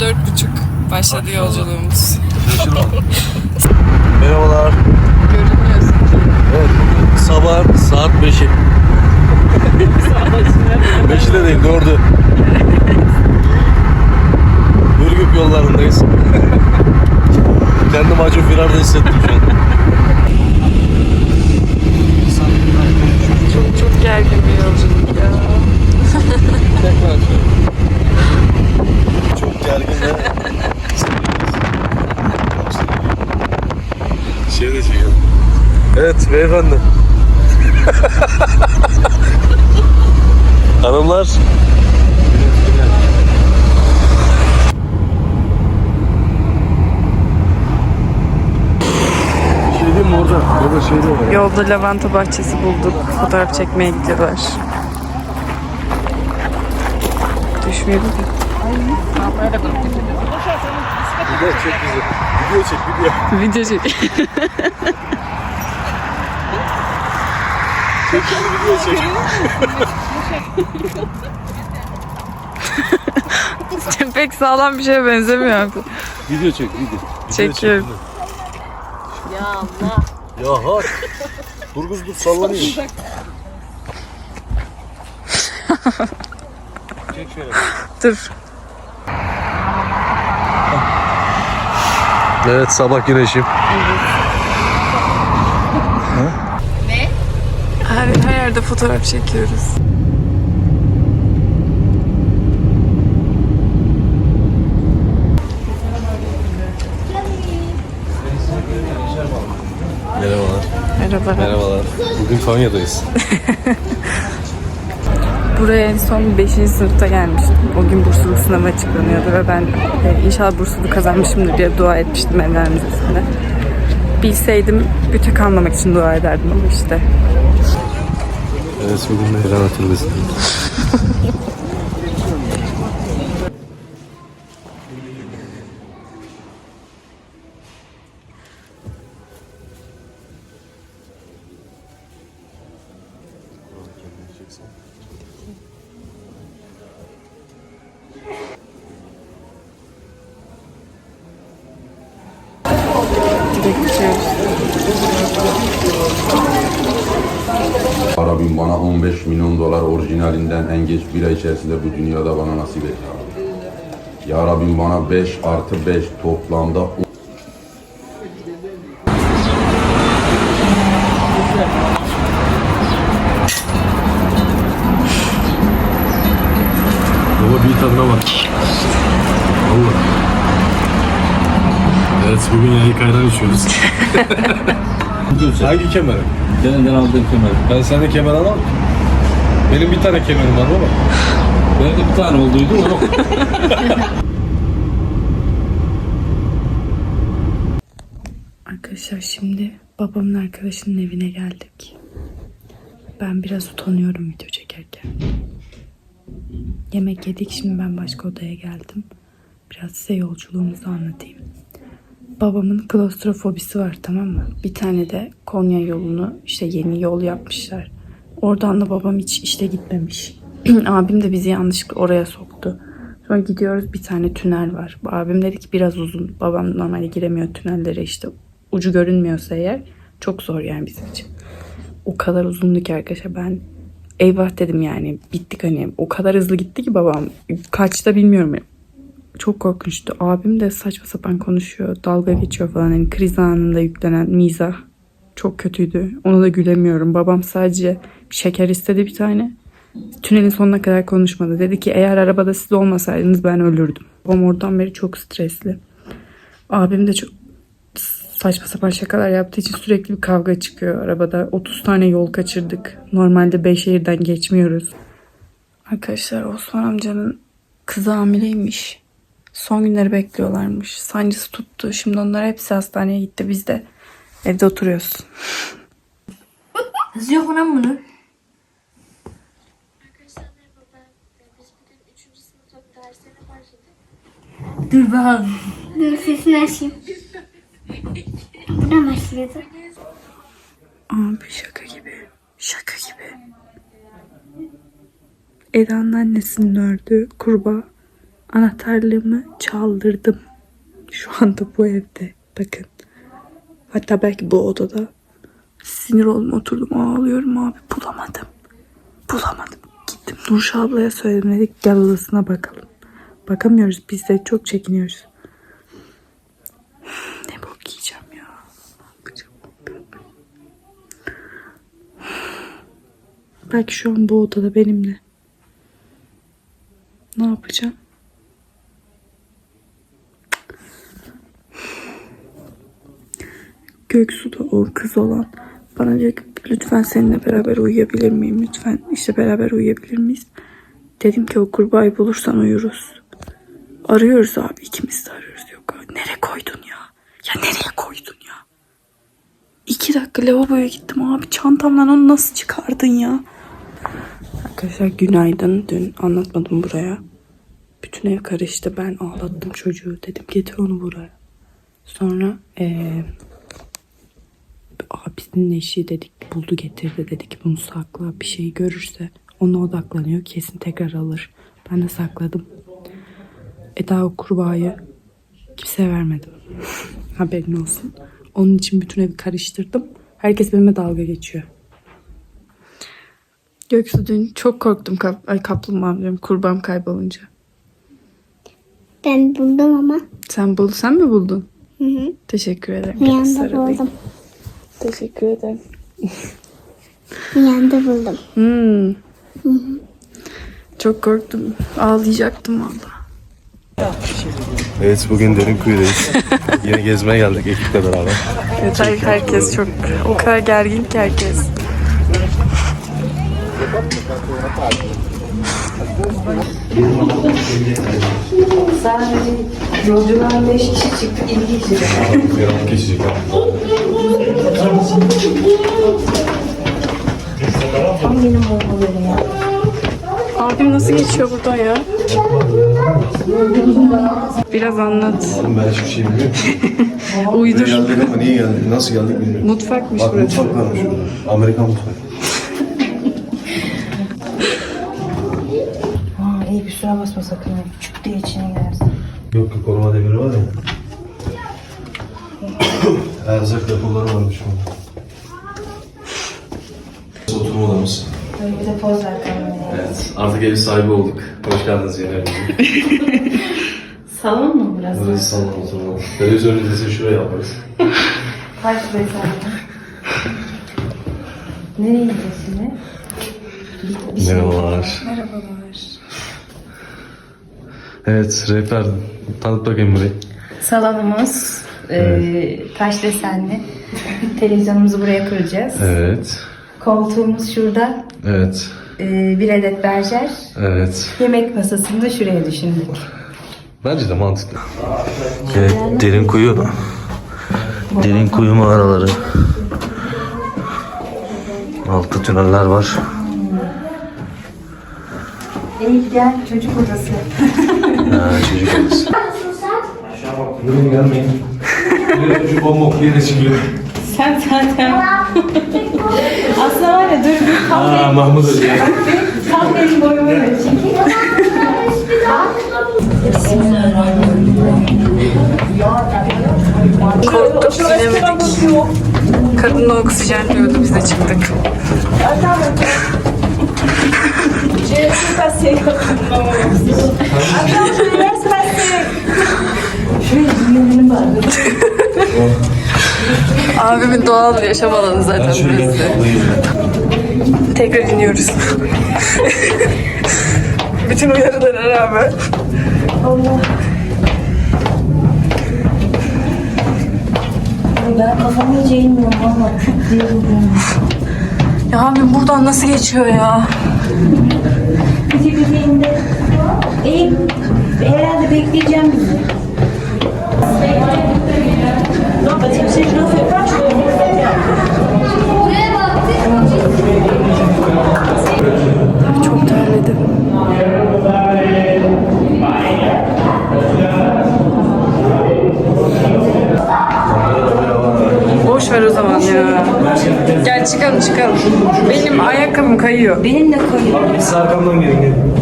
dört buçuk başladı yolculuğumuz. Şaşırma. Merhabalar. Görünmüyorsun. Evet bugün sabah saat 5'i. 5'i de değil 4'ü. Ürgüp yollarındayız. Kendimi acı firarda hissettim şu an. Çok çok gergin bir yolculuk ya. Çok gergin ve Şey de çekelim. Evet beyefendi. Hanımlar. Şey diyeyim mi orada? Orada şey de var. Yolda lavanta bahçesi bulduk. Fotoğraf çekmeye gidiyorlar. Düşmüyor mu? Video çek bizi. Video çek video. Video çek. Video çek. Pek sağlam bir şeye benzemiyor abi. Video çek video. Video çek, Çekiyorum. video. Ya hak. Dur kız dur sallanıyor. Çek şöyle. Dur. Evet sabah güneşim. Her, her yerde fotoğraf çekiyoruz. Merhabalar. Merhaba. Merhabalar. Bugün Konya'dayız. Buraya en son 5. sınıfta gelmiştim. O gün bursluluk sınavı açıklanıyordu ve ben e, inşallah bursluluğu kazanmışımdır diye dua etmiştim Evler Müzesi'nde. Bilseydim büte kalmamak için dua ederdim ama işte. Bugün de İran Atölyesindeyiz. Direkt geçiyoruz. Rabbim bana 15 milyon dolar orijinalinden en geç bir ay içerisinde bu dünyada bana nasip et ya Rabbi. Ya Rabbim bana 5 artı 5 toplamda Baba bir tadına bak. Valla. Evet bugün yayık ayran içiyoruz. Hangi kemeri? Senden aldığım kemer. Ben sende kemer alamam. Benim bir tane kemerim var baba. Benim de bir tane olduydu o yok. Arkadaşlar şimdi babamın arkadaşının evine geldik. Ben biraz utanıyorum video çekerken. Yemek yedik şimdi ben başka odaya geldim. Biraz size yolculuğumuzu anlatayım. Babamın klostrofobisi var tamam mı? Bir tane de Konya yolunu işte yeni yol yapmışlar. Oradan da babam hiç işte gitmemiş. Abim de bizi yanlışlıkla oraya soktu. Sonra gidiyoruz bir tane tünel var. Abim dedi ki biraz uzun. Babam normalde giremiyor tünellere işte. Ucu görünmüyorsa eğer çok zor yani bizim için. O kadar uzundu ki arkadaşlar ben eyvah dedim yani bittik hani o kadar hızlı gitti ki babam kaçta bilmiyorum çok korkunçtu. Abim de saçma sapan konuşuyor. Dalga geçiyor falan. Yani kriz anında yüklenen mizah çok kötüydü. Ona da gülemiyorum. Babam sadece şeker istedi bir tane. Tünelin sonuna kadar konuşmadı. Dedi ki eğer arabada siz olmasaydınız ben ölürdüm. Babam oradan beri çok stresli. Abim de çok saçma sapan şakalar yaptığı için sürekli bir kavga çıkıyor arabada. 30 tane yol kaçırdık. Normalde Beyşehir'den geçmiyoruz. Arkadaşlar Osman amcanın kızı hamileymiş. Son günleri bekliyorlarmış. Sancısı tuttu. Şimdi onlar hepsi hastaneye gitti. Biz de evde oturuyoruz. Nasıl yok lan bunu? Arkadaşlar merhaba ben biz bugün 3. sınıfa derslerine başladık. Dur bakalım. Dur sesini açayım. Buradan başladı. Abi şaka gibi. Şaka gibi. Eda'nın annesinin ördüğü kurbağa anahtarlığımı çaldırdım. Şu anda bu evde. Bakın. Hatta belki bu odada. Sinir oldum oturdum ağlıyorum abi. Bulamadım. Bulamadım. Gittim Nurşah ablaya söyledim dedik gel odasına bakalım. Bakamıyoruz biz de çok çekiniyoruz. Ne bok yiyeceğim ya. Belki şu an bu odada benimle. Ne yapacağım? Göksu da o kız olan bana diyor ki lütfen seninle beraber uyuyabilir miyim? Lütfen işte beraber uyuyabilir miyiz? Dedim ki o kurbağayı bulursan uyuruz. Arıyoruz abi ikimiz de arıyoruz. Yok abi nereye koydun ya? Ya nereye koydun ya? İki dakika lavaboya gittim abi çantamdan onu nasıl çıkardın ya? Arkadaşlar günaydın. Dün anlatmadım buraya. Bütün ev karıştı. Ben ağlattım çocuğu. Dedim getir onu buraya. Sonra eee abisinin eşi dedik buldu getirdi dedik bunu sakla bir şey görürse ona odaklanıyor kesin tekrar alır. Ben de sakladım. E daha o kurbağayı kimseye vermedim. Haberin olsun. Onun için bütün evi karıştırdım. Herkes benimle dalga geçiyor. Göksu dün çok korktum kap ay kaplumbağa diyorum kurbağam kaybolunca. Ben buldum ama. Sen bul sen mi buldun? Hı hı. Teşekkür ederim. Bir anda buldum. Teşekkür ederim. Bir anda buldum. Hmm. Çok korktum. Ağlayacaktım valla. Evet bugün Derinkuyu'dayız. Yine gezmeye geldik ekiple beraber. Evet, her- herkes çok o kadar gergin ki herkes. Yarım geçecek. Abim nasıl geçiyor burada ya? Biraz anlat. Oğlum ben hiçbir şey bilmiyorum. Uydur. geldik ama niye geldik, nasıl geldik bilmiyorum. Mutfakmış Bak burası. mutfak varmış burada. Amerikan mutfak. Aa, iyi bir süre basma sakın. Küçük diye içine gelsin. Yok yok koruma demiri var ya. Erzak depoları varmış burada. Oturma odamız. Böyle bir de poz ver. Evet, artık ev sahibi olduk. Hoş geldiniz yine evimize. Salon mu burası? Burası salon oturma. Televizyon izlesi şuraya yaparız. Kaç beyefendi? Nereye gidiyoruz şimdi? Şey Merhabalar. Merhabalar. Evet, rehber. Tanıt bakayım burayı. Salonumuz e, taş desenli. Televizyonumuzu buraya kuracağız. Evet, Koltuğumuz şurada. evet, E, bir adet berjer. evet. Yemek masasını da şuraya düşündük. Bence de mantıklı. Evet, derin kuyu. Derin kuyu mağaraları. Altta tüneller var. İyi gel çocuk odası. Ha, çocuk odası. Buyurun gelmeyin. Bir çocuk bomba okuyor çıkıyor. Sen zaten. Aslında var ya dur bir Aa, Mahmut Ali. tam benim boyumu ölçek. Korktuk bilemedik. Kadın da oksijen diyordu biz de çıktık. Abimin doğal bir yaşam alanı zaten burası. Tekrar iniyoruz. Bütün uyarılara rağmen. Ben kafamı iyice inmiyorum valla. Küt diye vuruyorum. Ya abim buradan nasıl geçiyor ya? Bitirdiğinde iyi herhalde bekleyeceğim bizi. Çok terledim. Boş ver o zaman ya. Gel çıkalım çıkalım. Benim ayakkabım kayıyor. Benim de koyuyor. Siz arkamdan gelin gelin.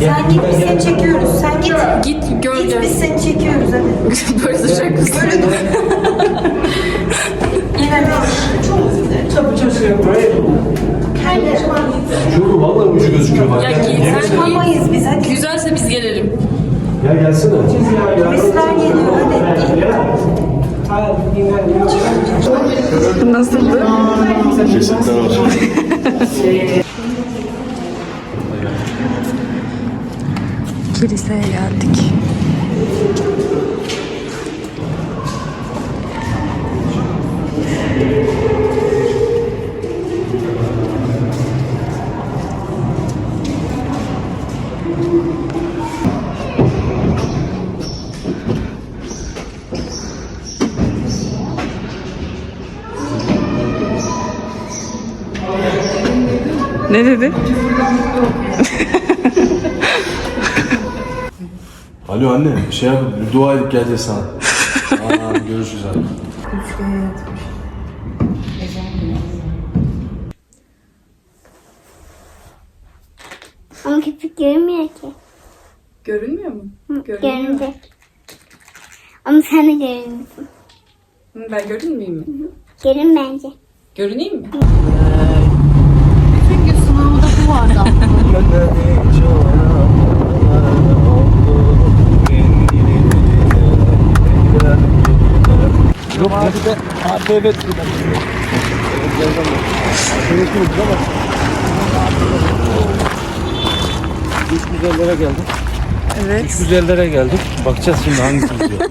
Sen git biz seni çekiyoruz. Sen git. Git gör Git biz seni çekiyoruz hadi. Böyle duracak mısın? Yine Şu vallahi ucu gözüküyor bak. Ya git sen. Yapamayız biz hadi. Güzelse biz gelelim. Ya gelsene. Turistler geliyor hadi. Nasıldı? Var. Kiliseye geldik. Ne dedi? Alo anne, bir şey yap, bir dua edip geleceğiz sana. Abi, görüşürüz abi. Ama köpük görünmüyor ki. Görünmüyor mu? Hı, Görünüyor. Görünecek. Ama sen de görünüyorsun. Ben görünmeyeyim mi? Görün bence. Görüneyim mi? güzellere geldik. Evet. Üç güzellere geldik. Bakacağız şimdi hangisi güzel.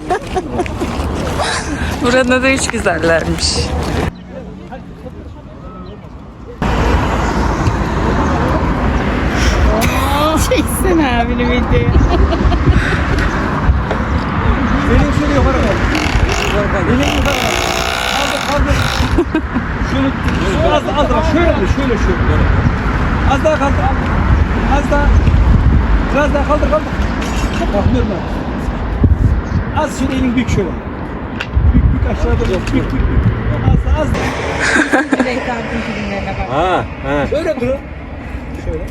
Buranın adı üç güzellermiş. Çeksene abini videoyu. Elini şöyle yukarı kaldır. Elini yukarı kaldır. Kaldır kaldır. Şöyle, şöyle az daha az daha şöyle şöyle şöyle. Az daha kaldır. Az daha. Biraz daha kaldır kaldır. Kalkmıyorum ben. Az şöyle elin bük şöyle. Bük bük aşağıda bük bük bük. Az daha az daha. Ha, ha. Şöyle durun. Şöyle.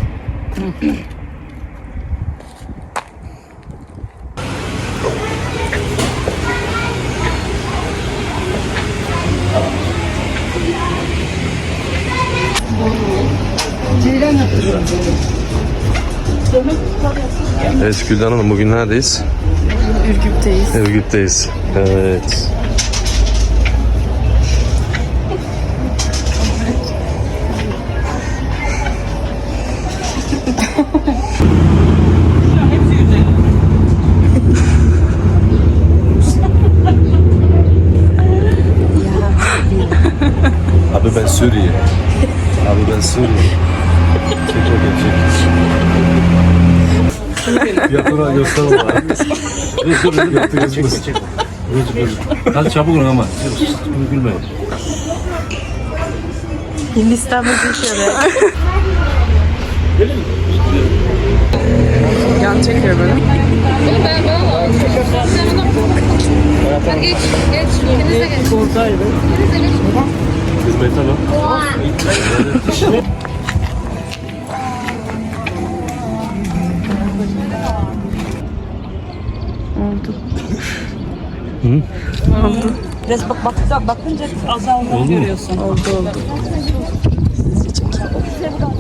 Evet Gülden Hanım bugün neredeyiz? Ürgüp'teyiz. Ürgüp'teyiz. Evet. Abi ben Suriye. Abi ben Suriye. Çek bakayım çek. Yatıra göster bana. Yatı gözümüz. Hadi çabuk olun ama. Gülmeyin. Hindistan müziği şöyle. Yan çekiyor böyle. Hadi geç, geç. Denize geç. Denize geç. Hizmet hanım. Res bak bak bakınca azaldığını görüyorsun. Oldu oldu. Oynasana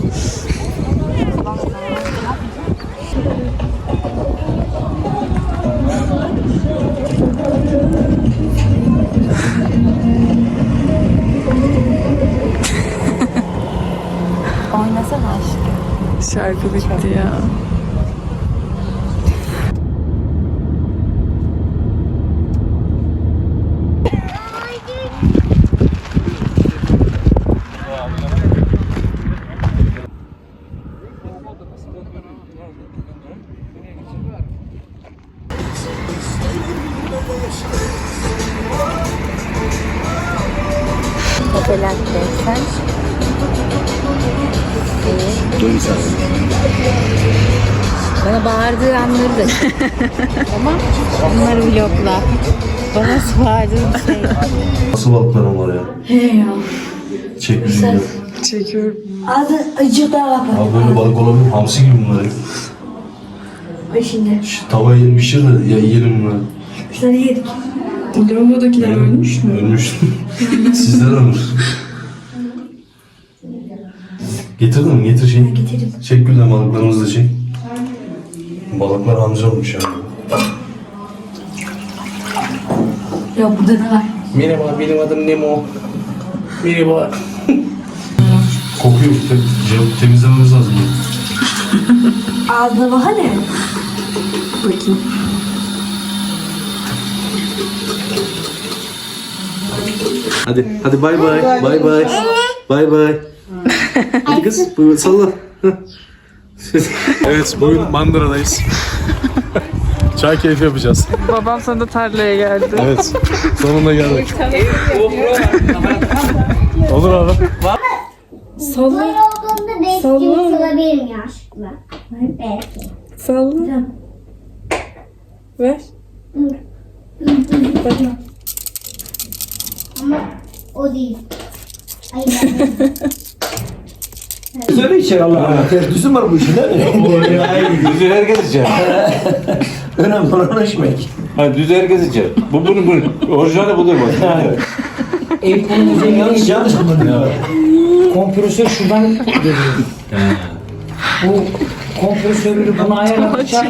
Kapelatte sen. Bana bağırdığı anları da çek. tamam. Bunları vlogla. Bana bağırdığı bir şey. Nasıl balıkların var ya? He ya. Çek ya. Çekiyorum. Adı acı da var. Abi böyle balık olabilir? Hamsi gibi bunlar. Beşinde. Şu tavayı pişir de ya yiyelim. Biz hani yedik. Lavabodakiler ölmüş mü? Ölmüş. Sizler ölür. Getirdin mi? Getir şey. Getirdim. Çek gülden balıklarımızı da çek. Balıklar anca olmuş yani. Ya burada ne var? Merhaba benim adım Nemo. Merhaba. Kokuyor. Te cevap temizlememiz lazım. Ağzına bak hadi. Bakayım. Hadi hadi bay bay. Bay bay. Bay bay. Hadi kız buyur salla. Evet bugün Mandıra'dayız. Çay keyfi yapacağız. Babam sana tarlaya geldi. Evet sonunda geldik. Olur abi. Salla. Olduğunda değiştiğini sorabilirim yanlışlıkla. Belki. Salla. Ver. Ama o değil. Ay Söyle içeri Allah'ım. Tertüsün var bu işin değil mi? Düzü herkes içer. Önemli olan içmek. Ha, düzü herkes içer. Bu bunu bu. Orijinali budur bak. Ev konumuzun yanlış yanlış kullanıyor. Kompresör şuradan geliyor. Bu kompresörü buna ayarlamışlar.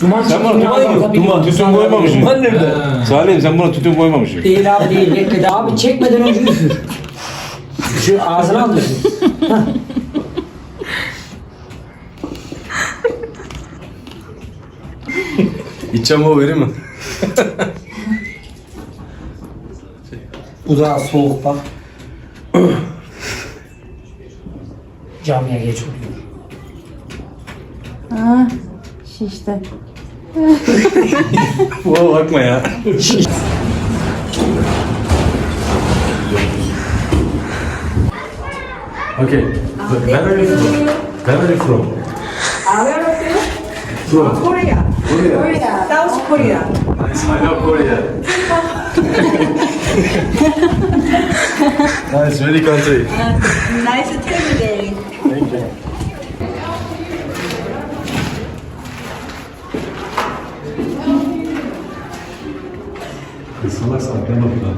Duman Sen buna duman, duman, tütün koymamışsın. Duman nerede? Salih'im sen buna tütün koymamışsın. Değil abi değil. Bekledi abi çekmeden önce üfür. Şu ağzına al üfür. İçeceğim o vereyim mi? Bu daha soğuk bak. Camiye geç oluyor. Ah, şişti. Oo bakma ya. Okay. But where are you from? Where are you from? From? Korea. Korea. South Korea. Nice. I know Korea. nice, very country. Nice to meet you. Thank you. Salak salak ne bakıyorlar?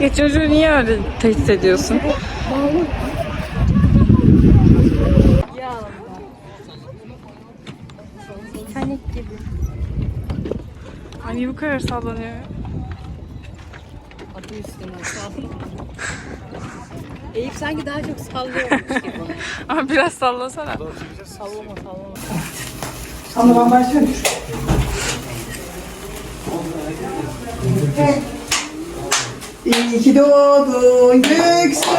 Ya çocuğu niye öyle tehdit ediyorsun? Titanik gibi. Hani bu kadar sallanıyor. Eyüp sanki daha çok sallıyormuş gibi. Ama biraz sallasana. İyi ki doğdun Göksu.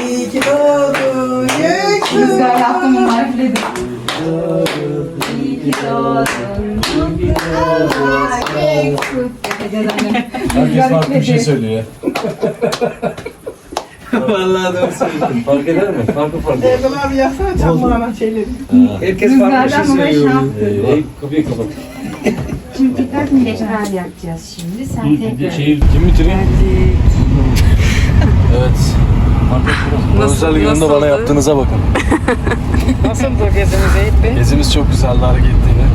İyi ki doğdun Göksu. Güzel yaptım bunlar Herkes farklı bir şey söylüyor. Vallahi doğru söylüyorsun. Fark eder mi? Farklı farklı. Erdem abi yapsana çamurlama şeyleri. Herkes farklı bir şey söylüyor. Ee, kapıyı kapat. Şimdi tekrar tekrar yapacağız şimdi. Sen tekrar. Şeyi kim bitiriyor? Evet. Nasıl- Özel gününde bana yaptığınıza bakın. Nasıldı gezimiz Eyüp Bey? Gezimiz çok güzeldi hareketliydi.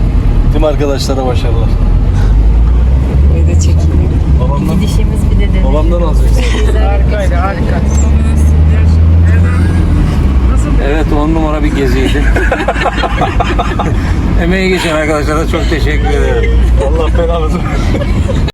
Tüm arkadaşlara başarılar. Bir de çekeyim. Babamdan, Gidişimiz bir de de. babamdan alacaksın. Harikaydı harika. Evet on numara bir geziydi. Emeği geçen arkadaşlara çok teşekkür ederim. Allah belanı